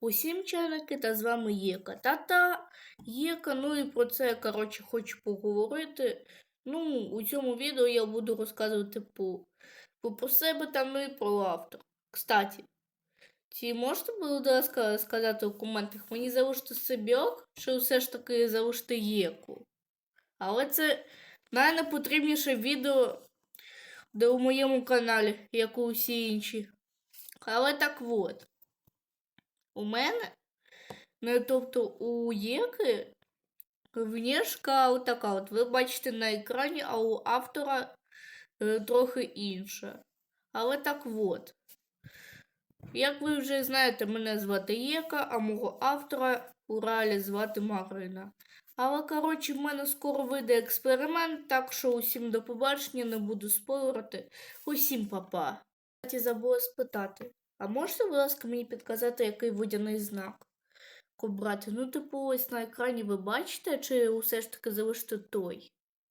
Усім чайники, та з вами Єка. Та-та, Єка, ну і про це я, коротше, хочу поговорити. Ну, у цьому відео я буду розказувати по, про себе та ну і про автора. Кстати, чи можете, будь ласка, сказати у коментах, мені залишити собак, чи все ж таки залишити Єку? Але це найнепотрібніше відео, де у моєму каналі, як і усі інші. Але так от. У мене, ну, тобто у Єки внешка отака. От ви бачите на екрані, а у автора е, трохи інша. Але так от. Як ви вже знаєте, мене звати Єка, а мого автора у реалі звати Марина. Але, коротше, в мене скоро вийде експеримент, так що усім до побачення, не буду спойлерити. Усім папа. Кстати, забула спитати. А можете, будь ласка, мені підказати, який водяний знак? Обрати. Ну, типу, ось на екрані ви бачите, чи усе ж таки залишити той?